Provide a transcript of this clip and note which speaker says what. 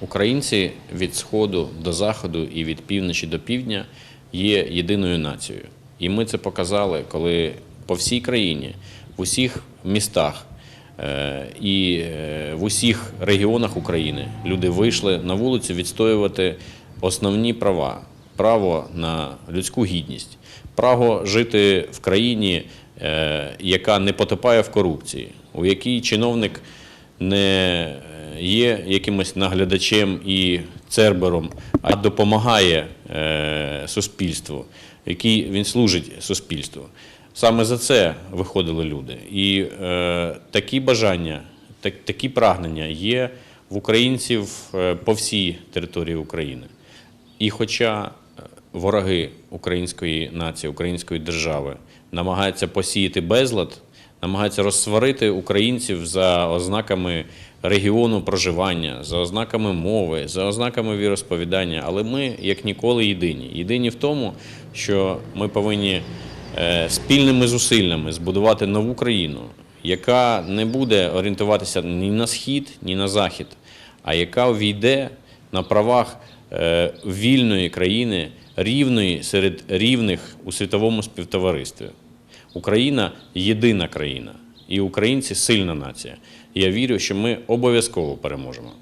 Speaker 1: Українці від сходу до заходу і від півночі до півдня є єдиною нацією. І ми це показали, коли по всій країні, в усіх містах е, і е, в усіх регіонах України люди вийшли на вулицю відстоювати основні права: право на людську гідність, право жити в країні, е, яка не потопає в корупції, у якій чиновник не є якимось наглядачем і цербером, а допомагає е, суспільству, який він служить суспільству. Саме за це виходили люди. І е, такі бажання, так, такі прагнення є в українців е, по всій території України. І хоча е, вороги української нації, української держави намагаються посіяти безлад, намагаються розсварити українців за ознаками регіону проживання, за ознаками мови, за ознаками віросповідання, але ми як ніколи єдині. Єдині в тому, що ми повинні е, спільними зусиллями збудувати нову країну, яка не буде орієнтуватися ні на схід, ні на захід, а яка увійде на правах е, вільної країни, рівної серед рівних у світовому співтоваристві. Україна єдина країна, і українці сильна нація. Я вірю, що ми обов'язково переможемо.